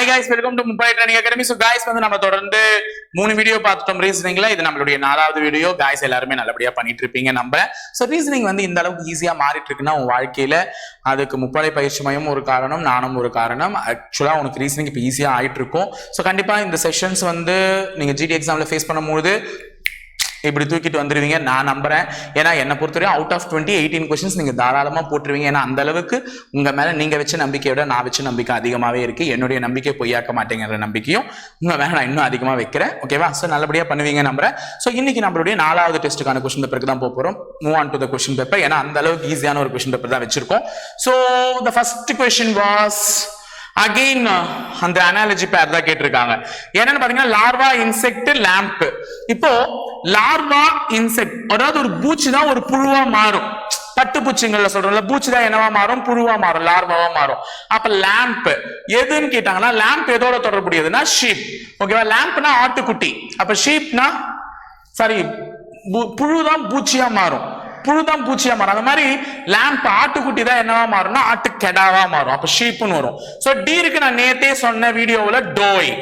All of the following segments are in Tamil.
Hi guys welcome to Mumbai training academy so guys வந்து நம்ம தொடர்ந்து மூணு வீடியோ பார்த்துட்டோம் ரீசனிங்ல இது நம்மளுடைய நாலாவது வீடியோ காய்ஸ் எல்லாருமே நல்லபடியா பண்ணிட்டு இருப்பீங்க நம்புறேன். ஸோ ரீசனிங் வந்து இந்த அளவுக்கு ஈஸியா மாறிட்டு இருக்குன்னா உன் வாழ்க்கையில அதுக்கு முப்படை பயிற்சி மையம் ஒரு காரணம் நானும் ஒரு காரணம். ஆக்சுவலா உனக்கு ரீசனிங் இப்போ ஈஸியா ஆயிட்டு இருக்கும் ஸோ கண்டிப்பா இந்த செஷன்ஸ் வந்து நீங்க ஜிடி எக்ஸாம்ல ஃபேஸ் பண்ணும்போது இப்படி தூக்கிட்டு வந்துருவீங்க. நான் நம்புறேன். ஏன்னா என்னை பொறுத்தவரையும் out of twenty eighteen questions நீங்கள் தாராளமாக போட்டுருவீங்க. ஏன்னா அந்த அளவுக்கு உங்கள் மேலே நீங்கள் வச்ச நம்பிக்கையை விட நான் வச்ச நம்பிக்கை அதிகமாகவே இருக்கு. என்னுடைய நம்பிக்கை பொய்யாக்க மாட்டேங்கிற நம்பிக்கையும் உங்கள் மேலே நான் இன்னும் அதிகமாக வைக்கிறேன். ஓகேவா ஸோ நல்லபடியாக பண்ணுவீங்க நம்புறேன். ஸோ இன்னைக்கு நம்மளுடைய நாலாவது டெஸ்ட்டுக்கான கொஸ்டின் பேப்பருக்கு தான் போக போகிறோம் move on to the question paper ஏன்னா அந்த அளவுக்கு ஈஸியான ஒரு கொஸ்டின் பேப்பர் தான் வச்சிருக்கோம். So the first question was again அந்த அனாலஜி பேர் தான் கேட்டிருக்காங்க. என்னன்னு பாத்தீங்கன்னா லார்வா இன்செக்ட் லேம்ப் இப்போ லார்வா இன்செக்ட் அதாவது ஒரு பூச்சி தான் ஒரு புழுவா மாறும். பட்டுப்பூச்சிங்கள்ல சொல்றோம்ல பூச்சி தான் என்னவா மாறும்? புழுவா மாறும் லார்வாவா மாறும். அப்ப லேம்ப் எதுன்னு கேட்டாங்கன்னா லேம்ப் எதோட தொடர்புடையதுன்னா ஷீப் ஓகேவா லேம்ப்னா ஆட்டுக்குட்டி. அப்ப ஷீப்னா சாரி புழு தான் பூச்சியா மாறும். புழுதான் பூச்சியா மாறும். அந்த மாதிரி லேம்ப் ஆட்டுக்குட்டி தான் என்னவா மாறும்னா ஆட்டு கெடாவா மாறும். அப்ப ஷீப்னு வரும். சோ டீருக்கு நான் நேத்தே சொன்ன வீடியோவில் டோய்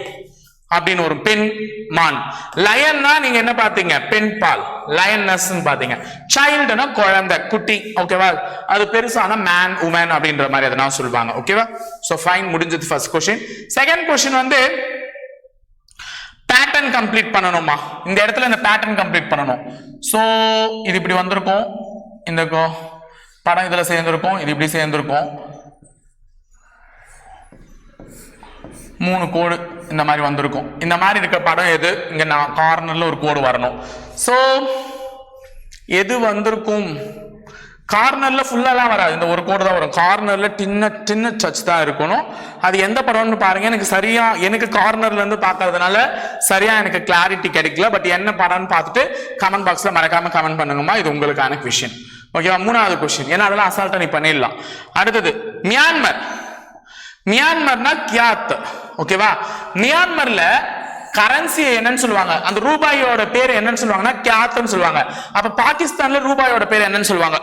அப்படின்னு வரும். பெண் மான் லயன்னா நீங்க என்ன பாத்தீங்க பெண் பால் லயன்னஸ் பாத்தீங்க சைல்டுனா குழந்தை குட்டி. ஓகேவா அது பெருசான மேன் உமன் அப்படின்ற மாதிரி எதனா சொல்லுவாங்க. ஓகேவா சோ ஃபைன் முடிஞ்சது ஃபர்ஸ்ட் கொஸ்டின் செகண்ட் கொஸ்டின் வந்து பேட்டர்ன் கம்ப்ளீட் பண்ணணுமா இந்த இடத்துல இந்த பேட்டர்ன் கம்ப்ளீட் பண்ணணும். ஸோ இது இப்படி வந்திருக்கும். இந்த கோ- படம் இதில் சேர்ந்துருக்கும் இது இப்படி சேர்ந்துருக்கும். மூணு கோடு இந்த மாதிரி வந்திருக்கும். இந்த மாதிரி இருக்க படம் எது? இங்கே நான் கார்னரில் ஒரு கோடு வரணும். ஸோ எது வந்திருக்கும்? கார்னர்ல ஃபுல்லாலாம் வராது. இந்த ஒரு கோடு தான் வரும். கார்னர்ல சின்ன சின்ன டச் தான் இருக்கணும். அது எந்த படம்னு பாருங்க. எனக்கு சரியா எனக்கு கார்னர்ல இருந்து பார்க்கறதுனால சரியா எனக்கு கிளாரிட்டி கிடைக்கல. பட் என்ன படம்னு பார்த்துட்டு கமெண்ட் பாக்ஸ்ல மறக்காம கமெண்ட் பண்ணுங்கம்மா. இது உங்களுக்கான கொஷின் ஓகேவா மூணாவது கொஸ்டின் ஏன்னா அதெல்லாம் அசால்ட்டா நீ பண்ணிடலாம். அடுத்தது மியான்மர். மியான்மர்னா கியாத். ஓகேவா மியான்மர்ல கரன்சி என்னன்னு சொல்லுவாங்க. அந்த ரூபாயோட பேர் என்னன்னு சொல்லுவாங்கன்னா கியாத்னு சொல்லுவாங்க. அப்ப பாகிஸ்தான்ல ரூபாயோட பேர் என்னன்னு சொல்லுவாங்க.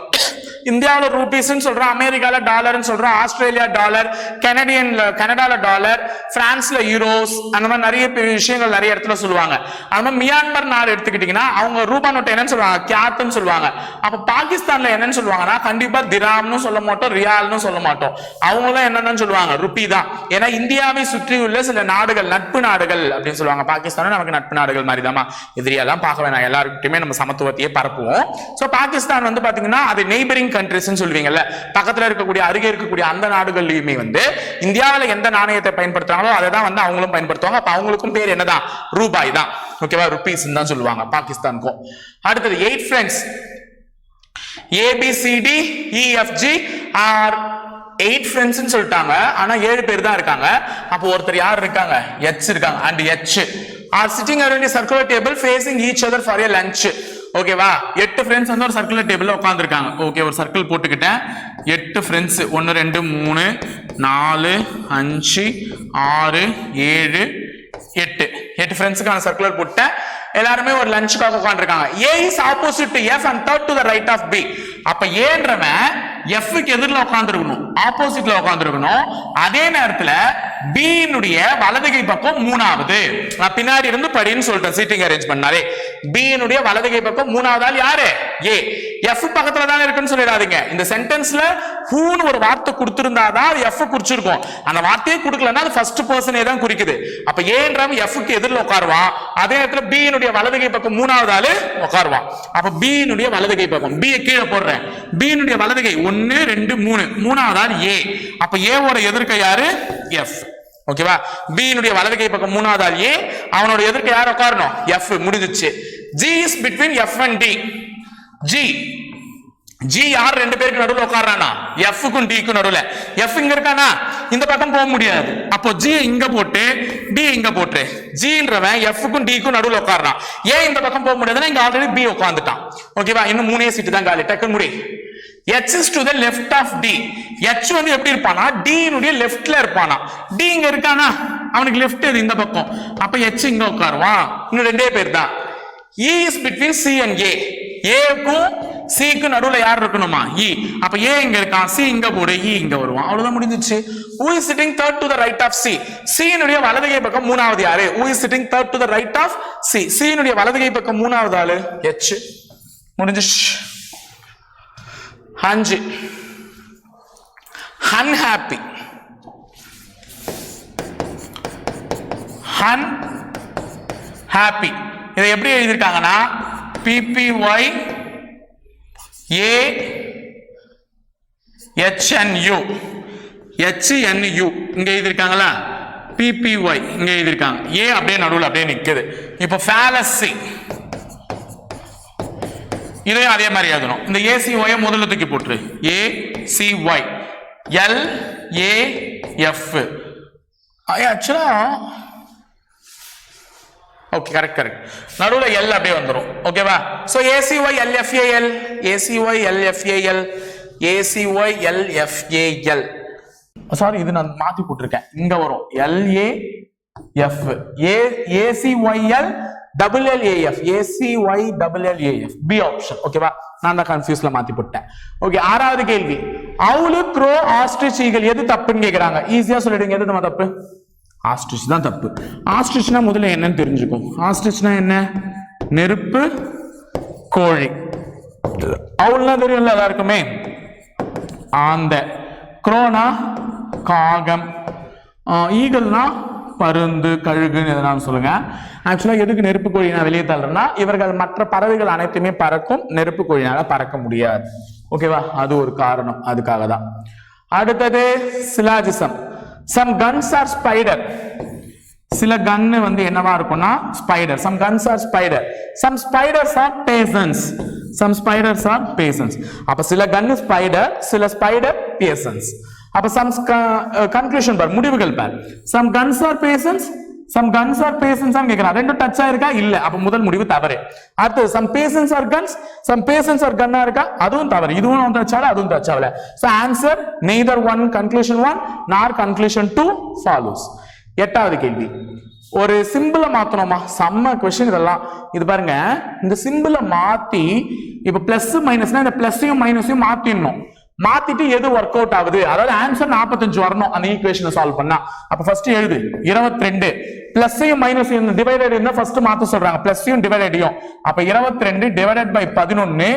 இந்தியாவில் ரூபீஸ்ன்னு சொல்கிறோம் அமெரிக்காவில் டாலர்னு சொல்கிறோம் ஆஸ்திரேலியா டாலர் கனடியன்ல கனடாவில் டாலர் பிரான்ஸில் யூரோஸ் அந்த மாதிரி நிறைய பெரிய விஷயங்கள் நிறைய இடத்துல சொல்லுவாங்க. அது மாதிரி மியான்மர் நாடு எடுத்துக்கிட்டிங்கன்னா அவங்க ரூபா நோட்டை என்னன்னு சொல்லுவாங்க கியாத்துன்னு சொல்லுவாங்க. அப்போ பாகிஸ்தானில் என்னன்னு சொல்லுவாங்கன்னா கண்டிப்பாக திராம்னு சொல்ல மாட்டோம் ரியால்னு சொல்ல மாட்டோம். அவங்களும் என்னென்னு சொல்லுவாங்க ருப்பி தான். ஏன்னா இந்தியாவை சுற்றியுள்ள சில நாடுகள் நட்பு நாடுகள் அப்படின்னு சொல்லுவாங்க. பாகிஸ்தானும் நமக்கு நட்பு நாடுகள் மாதிரி தான் எதிரியெல்லாம் பார்க்க வேணாம். எல்லாருக்கிட்டையுமே நம்ம சமத்துவத்தையே பரப்புவோம். ஸோ பாகிஸ்தான் வந்து பார்த்தீங்கன்னா அது நெய்பரிங் கண்ட்ரிஸ்னு சொல்லுவீங்கல்ல பக்கத்துல இருக்கக்கூடிய அருகே இருக்கக்கூடிய அந்த நாடுகள்லயுமே வந்து இந்தியாவில் எந்த நாணயத்தை பயன்படுத்துறாங்களோ அதை தான் வந்து அவங்களும் பயன்படுத்துவாங்க. அப்ப அவங்களுக்கும் பேர் என்னதான்? ரூபாய் தான். ஓகேவா? ருபீஸ் தான் சொல்லுவாங்க பாகிஸ்தானுக்கும். அடுத்தது eight friends A B C D E F G are eight ஃப்ரெண்ட்ஸ்னு சொல்லிட்டாங்க. ஆனா ஏழு பேர் தான் இருக்காங்க. அப்போ ஒருத்தர் யார் இருக்காங்க? எச் இருக்காங்க. And H are sitting around circular table facing each other for a lunch ஓகேவா எட்டு ஃப்ரெண்ட்ஸ் வந்து ஒரு சர்க்குலர் டேபிளில் உட்காந்துருக்காங்க ஓகே ஒரு சர்க்கிள் போட்டுக்கிட்டேன். எட்டு ஃப்ரெண்ட்ஸ் ஒன்று ரெண்டு மூணு நாலு அஞ்சு ஆறு ஏழு எட்டு. எட்டு ஃப்ரெண்ட்ஸுக்கான சர்க்குலர் போட்டேன் எல்லாருமே ஒரு லஞ்சுக்காக உட்காந்துருக்காங்க A is opposite to F and third to the right of B அப்ப ஏன்றவன் எஃப்க்கு எதிரில் உட்காந்துருக்கணும் ஆப்போசிட்ல உட்காந்துருக்கணும் அதே நேரத்துல பியினுடைய வலதுகை பக்கம் மூணாவது. நான் பின்னாடி இருந்து படின்னு சொல்லிட்டேன் சீட்டிங் அரேஞ்ச் பண்ணாலே. பியினுடைய வலதுகை பக்கம் மூணாவது ஆள் யாரு? ஏ எஃப் பக்கத்துல தானே இருக்குன்னு சொல்லிடாதீங்க. இந்த சென்டென்ஸ்ல ஹூன்னு ஒரு வார்த்தை கொடுத்திருந்தாதான் அது எஃப் குறிச்சிருக்கும். அந்த வார்த்தையே கொடுக்கலன்னா அது ஃபர்ஸ்ட் பர்சனே தான் குறிக்குது. அப்ப ஏன்றவன் எஃப்க்கு எதிரில் உட்காருவான் அதே நேரத்தில் பியினுடைய வலதுகை பக்கம் மூணாவது ஆளு உட்காருவான் அப்ப பியினுடைய வலதுகை பக்கம். பியை கீழே போடுறேன். பியினுடைய வலதுகை. ஒன்னு ரெண்டு மூணு. மூணாவது ஆள் ஏ அப்ப ஏவோட எதிர்க்க யாரு? எஃப் ஓகேவா பியினுடைய வலதுகை பக்கம் மூணாவது ஆள் ஏ அவனோட எதிர்க்க யார் உட்காரணும்? எஃப் முடிஞ்சிச்சு. G is between F and D G G யார் ரெண்டு பேருக்கு நடுவில் உட்காடுறானா எஃப்க்கும் டிக்கும் நடுவில். எஃப் இங்க இருக்கானா? இந்த பக்கம் போக முடியாது. அப்போ ஜி இங்க போட்டு டி இங்க போட்டு. ஜின்றவன் எஃப்க்கும் டிக்கும் நடுவில் உட்கார்றான். ஏன் இந்த பக்கம் போக முடியாதுன்னா இங்க ஆல்ரெடி பி உட்காந்துட்டான் ஓகேவா இன்னும் மூணே சீட்டு தான் காலி. டக்குன்னு முடி. H is to the left of D h வந்து எப்படி இருப்பானா? D லெஃப்ட்ல இருப்பானா? டி இங்க இருக்கானா? அவனுக்கு லெஃப்ட் இது இந்த பக்கம்? அப்ப எச் இங்க உட்காருவான். இன்னும் ரெண்டே பேர் தான். E E is between C and A ஏக்கும் சிக்கு நடுவில் யார் இருக்கணுமா? இ அப்ப ஏ இங்க இருக்கான் சி இங்க போடு இ இங்க வருவான். அவ்வளவுதான் முடிஞ்சிச்சு. Who is sitting third to the right of C சீனுடைய வலதுகை பக்கம் மூணாவது யாரு? Who is sitting third to the right of C சீனுடைய வலதுகை பக்கம் மூணாவது ஆளு? H. முடிஞ்சிச்சு. அஞ்சு. அன்ஹாப்பி ஹன் ஹாப்பி இதை எப்படி எழுதியிருக்காங்கன்னா? பிபிஒய் ஏ ஹெச்என்யூ ஹெச்என்யூ இங்கே எழுதியிருக்காங்களா? பிபிஒய் இங்கே எழுதியிருக்காங்க. ஏ அப்படியே நடுவில் அப்படியே நிற்குது இப்போ ஃபேலசி இதையும் அதே மாதிரி எழுதணும். இந்த ஏசிஒய முதல்ல தூக்கி போட்டுரு. A C Y L A F ஆக்சுவலாக ஓகே கரெக்ட் கரெக்ட் நடுவில் எல் அப்படியே வந்துரும். ஓகேவா சோ ஏசிஒய் எல்எஃப்ஏஎல் ஏசிஒய் எல்எஃப்ஏஎல் ஏசிஒய் எல்எஃப்ஏஎல் சாரி இது நான் மாத்தி போட்டிருக்கேன். இங்க வரும். L A F A A C Y L double L A F A C Y double L A F B option ஓகேவா நான் தான் கன்ஃபியூஸ்ல மாத்தி போட்டேன். ஓகே ஆறாவது கேள்வி. அவுலு க்ரோ ஆஸ்ட்ரிச் ஈகல் எது தப்புன்னு கேட்குறாங்க ஈஸியா சொல்லிடுங்க. எது நம்ம தப்பு? ஆஸ்ட்ரிச் தான் தப்பு. ஆஸ்ட்ரிச்னா முதல்ல என்னன்னு தெரிஞ்சுக்கும் ஆஸ்ட்ரிச்னா என்ன? நெருப்பு கோழி. அவுல்னா தெரியும்ல எல்லாருக்குமே? ஆந்த. குரோனா காகம். ஈகல்னா பருந்து கழுகுன்னு எதனாலும் சொல்லுங்க. ஆக்சுவலா எதுக்கு நெருப்பு கோழி நான் வெளியே தள்ளுறேன்னா இவர்கள் மற்ற பறவைகள் அனைத்துமே பறக்கும் நெருப்பு கோழினால பறக்க முடியாது. ஓகேவா அது ஒரு காரணம். அதுக்காக தான் அடுத்தது syllogism. Some guns are spider சில கன்னு வந்து என்னவா இருக்கும்னா spider some guns are spider some spiders are persons some spiders are persons அப்ப சில கன்னு ஸ்பைடர் சில ஸ்பைடர் பேசன்ஸ் அப்ப சம் கன்க்ளூஷன் பார் முடிவுகள் பார். Some guns are persons some guns are persons கேட்கிறான் ரெண்டும் டச் ஆயிருக்கா இல்ல. அப்ப முதல் முடிவு தவறு. அடுத்து some persons are guns some persons are கன்னா இருக்கா? அதுவும் தவறு. இதுவும் டச் ஆகல அதுவும் டச் ஆகல. So answer neither one conclusion one nor conclusion two follows எட்டாவது கேள்வி. ஒரு சிம்பிளை மாத்தணுமா? செம்ம கொஸ்டின் இதெல்லாம். இது பாருங்க இந்த சிம்பிளை மாத்தி இப்ப பிளஸ் மைனஸ்னா இந்த பிளஸையும் மைனஸையும் மாத்திடணும். மாத்திட்டு எது ஒர்க் அவுட் ஆகுது? அதாவது ஆன்சர் 45 வரணும். அந்த ஈக்குவேஷனை சால்வ் பண்ணா. அப்ப ஃபர்ஸ்ட் எழுது. 22 ரெண்டு பிளஸ்ஸையும் மைனஸையும் டிவைடட் இருந்தா ஃபர்ஸ்ட் மாத்த சொல்றாங்க. பிளஸ்ஸையும் டிவைடடையும் அப்ப 22 ரெண்டு டிவைடட் பை பதினொன்னு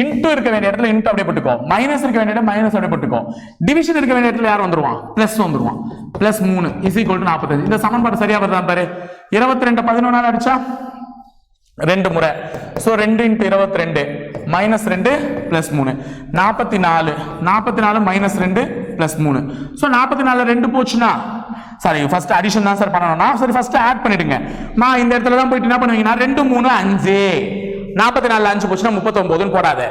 இன்ட்டு இருக்க வேண்டிய இடத்துல இன்ட்டு அப்படியே போட்டுக்கோ. மைனஸ் இருக்க வேண்டிய இடம் மைனஸ் அப்படியே போட்டுக்கோ. டிவிஷன் இருக்க வேண்டிய இடத்துல யார் வந்துருவான்? பிளஸ் வந்துருவான். பிளஸ் மூணு இஸ் ஈக்குவல் டு நாற்பத்தஞ்சு இந்த சமன்பாடு சரியா வருதா பாரு? 22 ரெண்டு பதினொன்னால அடிச்சா? ரெண்டு முறை. ஸோ ரெண்டு இன்ட்டு இருபத்தி ரெண்டு மைனஸ் ரெண்டு பிளஸ் மூணு. நாற்பத்தி நாலு நாற்பத்தி நாலு மைனஸ் ரெண்டு பிளஸ் மூணு. ஸோ நாற்பத்தி நாலு ரெண்டு போச்சுன்னா சாரி ஃபர்ஸ்ட் அடிஷன் தான் சார் பண்ணணும்னா சரி ஃபர்ஸ்ட் ஆட் பண்ணிடுங்க. நான் இந்த இடத்துல தான் போயிட்டு என்ன பண்ணுவீங்கன்னா ரெண்டு மூணு அஞ்சு. நாற்பத்தி நாலு அஞ்சு போச்சுன்னா முப்பத்தொம்போதுன்னு போடாத.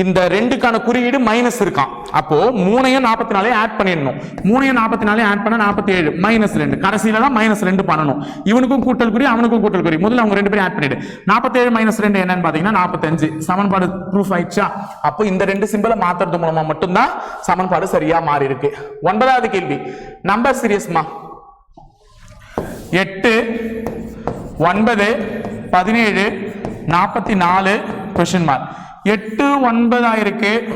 இந்த ரெண்டுக்கான குறியீடு மைனஸ் இருக்கான் அப்போ மூணையும் நாற்பத்தி நாலையும் ஆட் பண்ணிடணும். மூணையும் நாற்பத்தி நாலையும் ஆட் பண்ண நாற்பத்தி ஏழு மைனஸ் ரெண்டு. கடைசியில தான் மைனஸ் ரெண்டு பண்ணணும். இவனுக்கும் கூட்டல் குறி அவனுக்கும் கூட்டல் குறி. முதல்ல அவங்க ரெண்டு பேரும் ஆட் பண்ணிடு. நாற்பத்தி ஏழு மைனஸ் ரெண்டு என்னன்னு பாத்தீங்கன்னா நாற்பத்தஞ்சு. சமன்பாடு ப்ரூஃப் ஆயிடுச்சா? அப்போ இந்த ரெண்டு சிம்பிளை மாத்துறது மூலமா மட்டும்தான் சமன்பாடு சரியா மாறி இருக்கு ஒன்பதாவது கேள்வி. நம்பர் சீரியஸ்மா எட்டு ஒன்பது பதினேழு நாற்பத்தி நாலு கொஸ்டின் மார்க் எட்டு ஒன்பதாயிருக்கு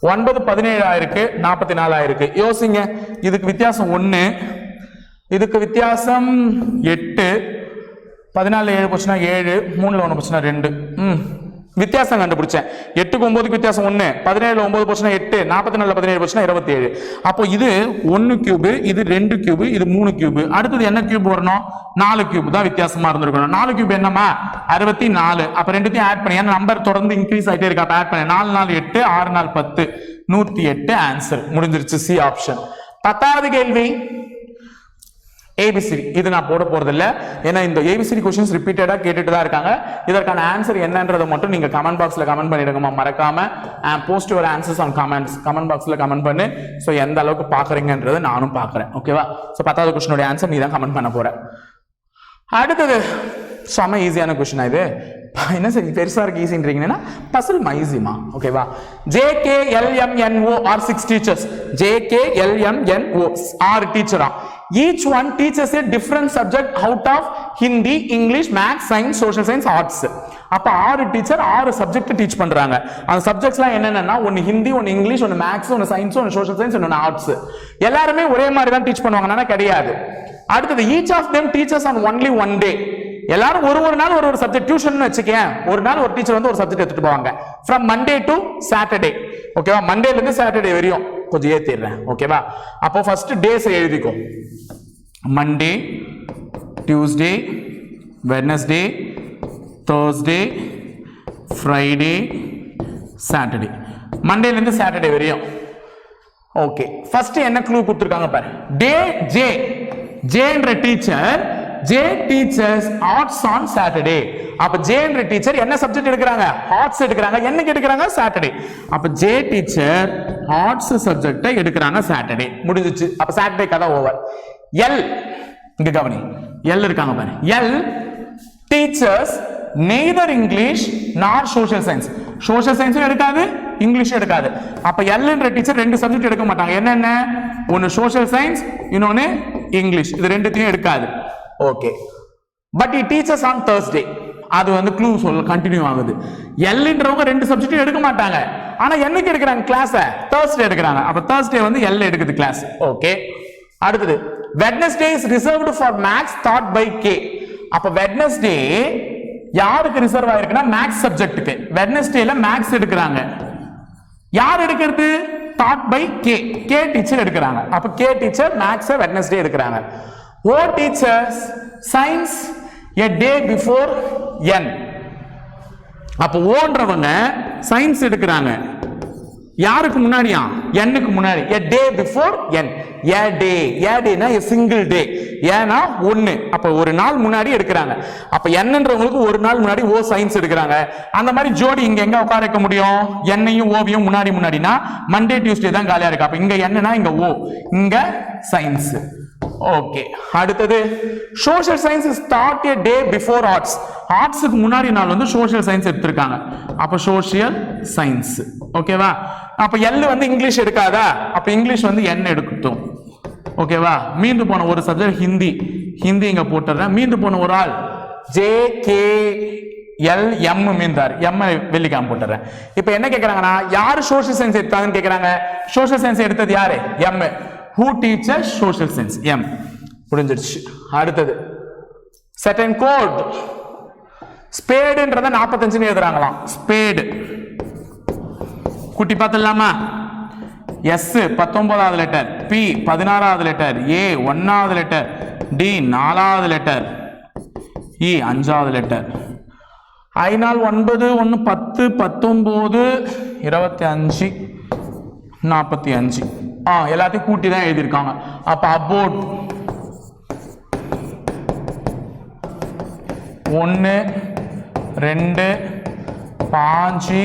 ஒன்பது பதினேழாயிருக்கு நாற்பத்தி நாலாயிருக்கு யோசிங்க இதுக்கு வித்தியாசம் ஒன்று இதுக்கு வித்தியாசம் எட்டு. பதினாலு ஏழு போச்சுன்னா ஏழு மூணில் ஒன்று போச்சுன்னா ரெண்டு. ம். வித்தியாசம் கண்டுபிடிச்சேன். எட்டுக்கு ஒன்பதுக்கு வித்தியாசம் ஒன்று பதினேழு ஒன்பது போச்சுன்னா எட்டு நாற்பத்தி நாலு பதினேழு போச்சுன்னா இருபத்தி ஏழு அப்போ இது ஒன்று கியூபு இது ரெண்டு கியூபு இது மூணு கியூபு அடுத்தது என்ன கியூப் வரணும்? நாலு கியூப் தான் வித்தியாசமா இருந்திருக்கணும். நாலு கியூப் என்னமா அறுபத்தி நாலு அப்ப ரெண்டுத்தையும் ஆட் பண்ணி. ஏன்னா நம்பர் தொடர்ந்து இன்க்ரீஸ் ஆகிட்டே இருக்கு. ஆட் பண்ணி. நாலு நாலு எட்டு ஆறு நாலு பத்து. நூத்தி எட்டு ஆன்சர் முடிஞ்சிருச்சு. சி ஆப்ஷன் பத்தாவது கேள்வி. ஏபிசிடி இது நான் போட போறது ஏன்னா இந்த ஏபிசிடி கொஸ்டின்ஸ் ரிப்பீட்டடாக கேட்டுட்டு தான் இருக்காங்க. இதற்கான ஆன்சர் என்னன்றதை மட்டும் நீங்கள் கமெண்ட் பாக்ஸில் கமெண்ட் பண்ணிடுங்கம்மா. மறக்காம post your answers on comments comment பாக்ஸில் கமெண்ட் பண்ணு. ஸோ எந்த அளவுக்கு பார்க்குறீங்கன்றதை நானும் பார்க்குறேன் ஓகேவா ஸோ பத்தாவது கொஸ்டினோட ஆன்சர் நீ தான் கமெண்ட் பண்ண போகிறேன் அடுத்தது செம ஈஸியான கொஸ்டின் இது? என்ன சரி பெருசா இருக்கு ஈஸின்றீங்கன்னா பசில் மைசிமா ஓகேவா J K L M N O are six teachers J K L M N O ஆறு டீச்சரா each one teachers a different subject out of Hindi English maths science social science arts அப்போ ஆறு டீச்சர் ஆறு சப்ஜெக்ட் டீச் பண்ணுறாங்க அந்த சப்ஜெக்ட்ஸ்லாம் என்னென்னா ஒன்று ஹிந்தி ஒன்று இங்கிலீஷ் ஒன்று மேக்ஸ் ஒன்று சயின்ஸ் ஒன்று சோஷியல் சயின்ஸ் ஒன்று ஆர்ட்ஸ் எல்லாருமே ஒரே மாதிரி தான் டீச் பண்ணுவாங்கன்னா கிடையாது. அடுத்தது each of them teachers on only one day எல்லாரும் ஒரு ஒரு நாள் ஒரு ஒரு சப்ஜெக்ட் டியூஷன் வச்சுக்கேன். ஒரு நாள் ஒரு டீச்சர் வந்து ஒரு சப்ஜெக்ட் எடுத்துட்டு போவாங்க. ஃப்ரம் மண்டே டு சாட்டர்டே ஓகேவா மண்டேலேருந்து சாட்டர்டே வரையும். கொஞ்சம் ஏற்றிடுறேன் ஓகேவா அப்போ first days எழுதிக்கோ. Monday Tuesday Wednesday Thursday Friday Saturday மண்டேலேருந்து Saturday வரையும். ஓகே ஃபர்ஸ்ட் என்ன க்ளூ கொடுத்துருக்காங்க பாரு. டே J ஜேன்ற teacher J teachers arts on Saturday அப்ப ஜேன்ற டீச்சர் என்ன சப்ஜெக்ட் எடுக்கிறாங்க? ஆர்ட்ஸ் எடுக்கிறாங்க. என்னைக்கு எடுக்கிறாங்க? சாட்டர்டே அப்ப ஜே டீச்சர் ஆர்ட்ஸ் சப்ஜெக்டை எடுக்கிறாங்க சாட்டர்டே முடிஞ்சிச்சு. அப்ப சாட்டர்டே கதை ஓவர் எல் இங்க கவனி. எல் இருக்காங்க பாரு. L teachers neither English nor social science social சயின்ஸும் எடுக்காது இங்கிலீஷும் எடுக்காது. அப்ப எல்ன்ற டீச்சர் ரெண்டு சப்ஜெக்ட் எடுக்க மாட்டாங்க. என்னென்ன? ஒன்னு சோஷியல் சயின்ஸ் இன்னொன்னு இங்கிலீஷ் இது ரெண்டுத்தையும் எடுக்காது. Okay but E teachers on Thursday அது வந்து க்ளூ சொல்ல கண்டினியூ ஆகுது. எல்ன்றவங்க ரெண்டு சப்ஜெக்டும் எடுக்க மாட்டாங்க. ஆனா என்னைக்கு எடுக்கிறாங்க கிளாஸ தேர்ஸ்டே எடுக்கிறாங்க. அப்ப தேர்ஸ்டே வந்து எல் எடுக்குது கிளாஸ் ஓகே அடுத்தது Wednesday is reserved for maths taught by K அப்ப வெட்னஸ்டே யாருக்கு ரிசர்வ் ஆயிருக்குன்னா மேக்ஸ் சப்ஜெக்ட்டுக்கு வெட்னஸ்டேல மேக்ஸ் எடுக்கிறாங்க. யார் எடுக்கிறது? Taught by K K teacher எடுக்கிறாங்க. அப்ப கே டீச்சர் மேக்ஸ் வெட்னஸ்டே எடுக்கிறாங்க. O teachers science a day before N அப்போ ஓன்றவங்க சயின்ஸ் எடுக்கிறாங்க. யாருக்கு முன்னாடியா? எண்ணுக்கு முன்னாடி. எ day before N A day A டேனா a single day ஏன்னா ஒன்று அப்போ ஒரு நாள் முன்னாடி எடுக்கிறாங்க. அப்போ என்னன்றவங்களுக்கு ஒரு நாள் முன்னாடி ஓ சயின்ஸ் எடுக்கிறாங்க. அந்த மாதிரி ஜோடி இங்கே எங்கே உட்கார வைக்க முடியும்? என்னையும் ஓவியம் முன்னாடி முன்னாடினா மண்டே டியூஸ்டே தான் காலியாக இருக்கு. அப்போ இங்கே என்னன்னா இங்கே ஓ இங்கே சயின்ஸு ஓகே அடுத்தது social science is start a day before arts ஆர்ட்ஸுக்கு முன்னாடி நாள் வந்து சோஷியல் சயின்ஸ் எடுத்திருக்காங்க. அப்போ சோஷியல் சயின்ஸ் ஓகேவா அப்போ எல் வந்து இங்கிலீஷ் எடுக்காதா? அப்போ இங்கிலீஷ் வந்து என் எடுக்கட்டும். ஓகேவா மீண்டு போன ஒரு சப்ஜெக்ட் ஹிந்தி. ஹிந்தி இங்கே போட்டுறேன் மீண்டு போன ஒரு ஆள் ஜே கே எல் எம் மீந்தார் எம் வெள்ளிக்காம போட்டுறேன். இப்போ என்ன கேட்குறாங்கன்னா யார் சோஷியல் சயின்ஸ் எடுத்தாங்கன்னு கேட்குறாங்க சோஷியல் சயின்ஸ் எடுத்தது யாரு? M who teacher social science M முடிஞ்சிடுச்சு அடுத்தது. செகண்ட் கோட் ஸ்பேடுன்றத நாற்பத்தஞ்சுன்னு எழுதுறாங்களாம். ஸ்பேடு குட்டி பார்த்துடலாமா? எஸ் பத்தொன்பதாவது லெட்டர் பி பதினாறாவது லெட்டர் ஏ ஒன்னாவது லெட்டர் டி நாலாவது லெட்டர் இ அஞ்சாவது லெட்டர் ஐநாள் ஒன்பது ஒன்று பத்து பத்தொம்போது இருபத்தி அஞ்சு நாற்பத்தி அஞ்சு. ஆ எல்லாத்தையும் கூட்டி தான் எழுதியிருக்காங்க. அப்போ அபோட் ஒன்று ரெண்டு பாஞ்சு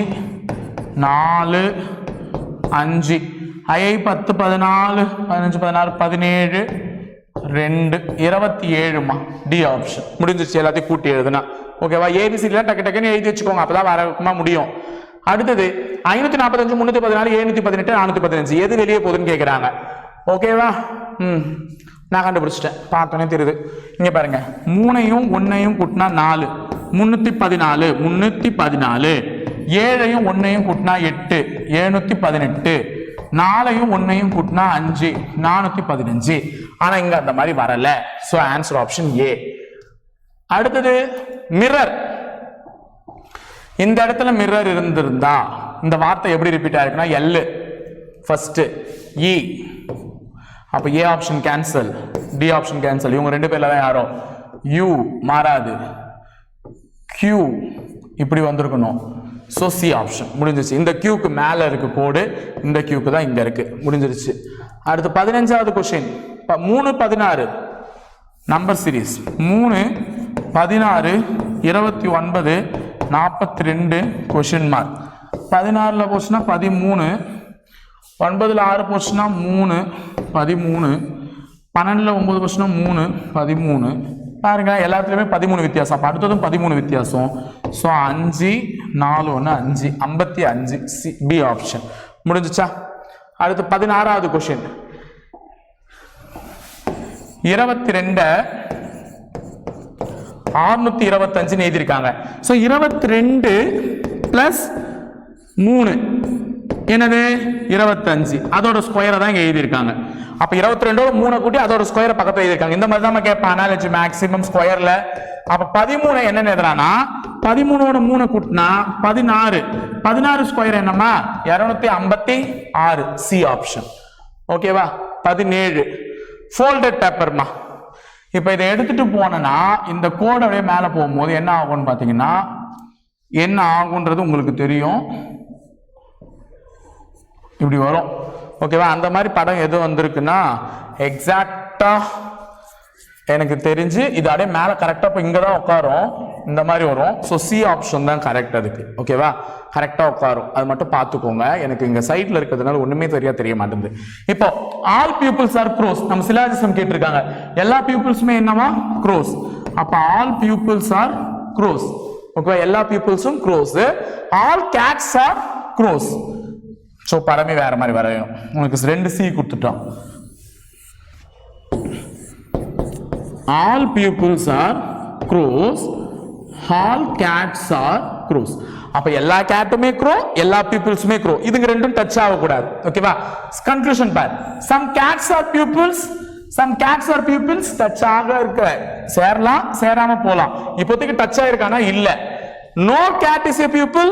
நாலு அஞ்சு. ஐ பத்து பதினாலு பதினஞ்சு பதினாறு பதினேழு ரெண்டு இருபத்தி ஏழுமா டி ஆப்ஷன் முடிஞ்சிச்சு எல்லாத்தையும் கூட்டி எழுதுனா. ஓகேவா ஏபிசிலாம் டக்கு டக்குன்னு எழுதி வச்சுக்கோங்க. அப்போதான் வரமா முடியும். அடுத்தது ஐநூத்தி நாற்பத்தஞ்சு முன்னூத்தி பதினாலு எழுநூத்தி பதினெட்டு நானூத்தி பதினஞ்சு. எது வெளியே போகுதுன்னு கேக்குறாங்க. ஓகேவா ம். நான் கண்டுபிடிச்சிட்டேன். பார்த்தோன்னே தெரியுது. இங்க பாருங்க. மூணையும் ஒன்னையும் கூட்டினா நாலு. முன்னூத்தி பதினாலு முன்னூத்தி பதினாலு. ஏழையும் ஒன்னையும் கூட்டினா எட்டு. எழுநூத்தி பதினெட்டு. நாலையும் ஒன்னையும் கூட்டினா அஞ்சு. நானூத்தி பதினஞ்சு. ஆனா இங்க அந்த மாதிரி வரல. ஸோ ஆன்சர் ஆப்ஷன் ஏ அடுத்தது மிரர் இந்த இடத்துல மிரர் இருந்திருந்தா இந்த வார்த்தை எப்படி ரிப்பீட் ஆயிருக்குன்னா எல் ஃபஸ்ட்டு இ அப்போ A option cancel D option cancel இவங்க ரெண்டு பேர்ல தான் யாரோ யூ மாறாது. கியூ இப்படி வந்திருக்கணும். ஸோ சி ஆப்ஷன் முடிஞ்சிருச்சு. இந்த கியூக்கு மேலே இருக்கு கோடு இந்த கியூக்கு தான் இங்கே இருக்கு. முடிஞ்சிருச்சு. அடுத்து பதினஞ்சாவது கொஸ்டின் மூணு பதினாறு. நம்பர் சீரிஸ் மூணு பதினாறு இருபத்தி ஒன்பது நாற்பத்தி ரெண்டு கொஷின் மார்க் பதினாறில் போச்சுன்னா பதிமூணு. ஒன்பதில் ஆறு போச்சுன்னா மூணு. பதிமூணு. பன்னெண்டில் ஒம்பது போச்சுன்னா மூணு. பதிமூணு. பாருங்க எல்லாத்துலேயுமே பதிமூணு வித்தியாசம். அடுத்ததும் பதிமூணு வித்தியாசம். ஸோ அஞ்சு நாலு ஒன்று அஞ்சு. ஐம்பத்தி அஞ்சு. சி பி ஆப்ஷன் முடிஞ்சுச்சா? அடுத்து பதினாறாவது கொஷின் இருபத்தி ரெண்டை ஆறுநூத்தி இருபத்தஞ்சுன்னு எழுதியிருக்காங்க. ஸோ இருபத்தி ரெண்டு பிளஸ் மூணு. என்னது? இருபத்தஞ்சு. அதோட ஸ்கொயரை தான் இங்கே எழுதியிருக்காங்க. அப்போ இருபத்தி ரெண்டோட மூணை கூட்டி அதோட ஸ்கொயரை பக்கத்தில் எழுதியிருக்காங்க. இந்த மாதிரி தான் நம்ம கேட்பேன் அனாலஜி மேக்ஸிமம் ஸ்கொயரில் அப்போ பதிமூணு என்னென்னு எழுதுறானா பதிமூணோட மூணை கூட்டினா பதினாறு. பதினாறு ஸ்கொயர் என்னம்மா? இரநூத்தி ஐம்பத்தி ஆறு. சி ஆப்ஷன் ஓகேவா பதினேழு. ஃபோல்டட் பேப்பர்மா இப்போ இதை எடுத்துட்டு போனேன்னா இந்த கோடு அப்படியே மேலே போகும்போது என்ன ஆகும்னு பார்த்தீங்கன்னா என்ன ஆகுன்றது உங்களுக்கு தெரியும். இப்படி வரும். ஓகேவா அந்த மாதிரி படம் எது வந்திருக்குன்னா எக்ஸாக்டா எனக்கு தெரிஞ்சு இது அப்படியே மேலே கரெக்டாக இப்போ இங்கே தான் உட்காரும். இந்த மாதிரி வரும். ஸோ சி ஆப்ஷன் தான் கரெக்ட் அதுக்கு. ஓகேவா கரெக்டாக உட்காரும். அது மட்டும் பார்த்துக்கோங்க. எனக்கு இங்கே சைட்டில் இருக்கிறதுனால ஒன்றுமே சரியா தெரிய மாட்டேங்குது. இப்போ ஆல் பீப்புள்ஸ் ஆர் க்ரோஸ் நம்ம சிலாஜிசம் கேட்டிருக்காங்க. எல்லா பீப்புள்ஸுமே என்னவா? க்ரோஸ் அப்போ ஆல் பீப்புள்ஸ் ஆர் க்ரோஸ் ஓகேவா எல்லா பீப்புள்ஸும் cross all cats are cross so பரமே வேற மாதிரி வரையும். உனக்கு ரெண்டு சி கொடுத்துட்டோம். All peoples are cross all cats are cross அப்ப எல்லா கேட்டுமே க்ரோ எல்லா பீப்புள்ஸுமே க்ரோ இதுங்க ரெண்டும் டச் ஆகக்கூடாது. ஓகேவா conclusion bar. Some cats are peoples some cats are peoples touch ஆக இருக்க. சேரலாம் சேராம போலாம். இப்போதைக்கு டச் ஆயிருக்கானா? இல்ல. No cat is a people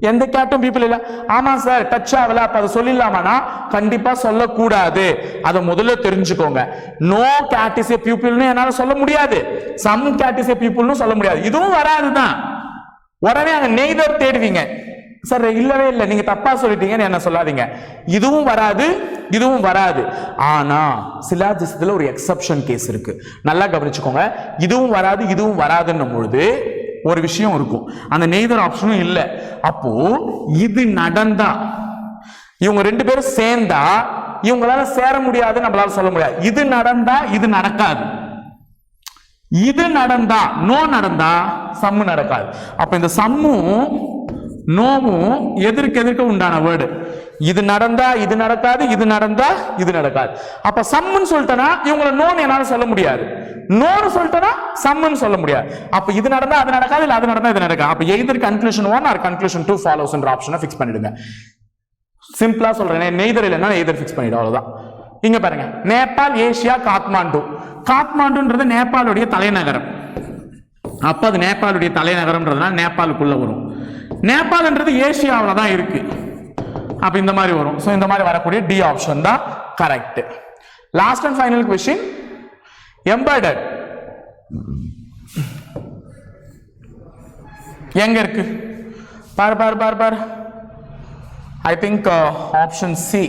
எந்த கேட்டும் பீப்புள் இல்ல. ஆமா சார் டச் ஆகல. அப்ப அதை சொல்லிடலாமானா? கண்டிப்பா சொல்லக்கூடாது. அதை முதல்ல தெரிஞ்சுக்கோங்க. நோ கேட் இஸ் ஏ பீப்புள்னு என்னால சொல்ல முடியாது. சம் கேட் இஸ் ஏ பீப்புள்னு சொல்ல முடியாது. இதுவும் வராதுதான். உடனே அங்க நெய்தர் தேடுவீங்க. சார் இல்லவே இல்லை. நீங்க தப்பா சொல்லிட்டீங்கன்னு என்ன சொல்லாதீங்க. இதுவும் வராது இதுவும் வராது. ஆனா சிலாஜிசத்துல ஒரு எக்ஸப்ஷன் கேஸ் இருக்கு. நல்லா கவனிச்சுக்கோங்க. இதுவும் வராது இதுவும் வராதுன்னும் பொழுது ஒரு விஷயம் இருக்கும். அந்த நெய்தர் ஆப்ஷனும் இல்லை. அப்போ இது நடந்தா இவங்க ரெண்டு பேரும் சேர்ந்தா இவங்களால சேர முடியாதுன்னு நம்மளால சொல்ல முடியாது. இது நடந்தா இது நடக்காது. இது நடந்தா நோ நடந்தா சம்மு நடக்காது. அப்ப இந்த சம்மும் நோவும் எதிர்க்கு எதிர்க்க உண்டான வேர்டு இது நடந்தா இது நடக்காது இது நடந்தா இது நடக்காது. அப்ப சம்முன்னு சொல்லிட்டேன்னா இவங்கள நோன்னு என்னால சொல்ல முடியாது. நோன்னு சொல்லிட்டேன்னா சம்முன்னு சொல்ல முடியாது. அப்ப இது நடந்தா அது நடக்காது இல்ல அது நடந்தா இது நடக்காது. அப்ப either conclusion one or conclusion two ஃபாலோஸ்ன்ற ஆப்ஷனை ஃபிக்ஸ் பண்ணிடுங்க. சிம்பிளா சொல்றேன். நெய்தர் இல்லைன்னா எய்தர் ஃபிக்ஸ் பண்ணிடும் அவ்வளவுதான். இங்க பாருங்க. நேபாள் ஏசியா காத்மாண்டு. காத்மாண்டுன்றது நேபாளுடைய தலைநகரம். அப்போ அது நேபாளுடைய தலைநகரம்ன்றதுனால நேபாளுக்குள்ள வரும். நேபாள்ன்றது ஏசியாவில் தான் இருக்கு. அப்போ இந்த மாதிரி வரும். ஸோ இந்த மாதிரி வரக்கூடிய டி ஆப்ஷன் தான் correct last and final question எம்பாய்டர் எங்க இருக்கு? பாரு பாரு பாரு பாரு. I think option C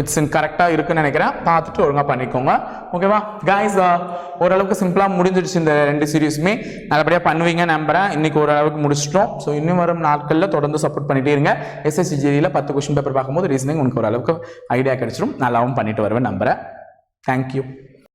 it's in கரெக்டாக இருக்குன்னு நினைக்கிறேன். பார்த்துட்டு ஒழுங்காக பண்ணிக்கோங்க. ஓகேவா கைஸ் ஓரளவுக்கு சிம்பிளாக முடிஞ்சிடுச்சு இந்த ரெண்டு சீரீஸுமே நல்லபடியாக பண்ணுவீங்க நம்புறேன். இன்றைக்கி ஓரளவுக்கு முடிச்சிட்டோம். ஸோ இன்னும் வரும் நாட்களில் தொடர்ந்து சப்போர்ட் பண்ணிட்டே இருங்க. எஸ்எஸ்சி ஜெரியில் பத்து கொஸ்டின் பேப்பர் பார்க்கும்போது ரீசனிங் உனக்கு ஓரளவுக்கு ஐடியா கிடச்சிரும். நல்லாவும் பண்ணிட்டு வருவேன் நம்புகிறேன் தேங்க்யூ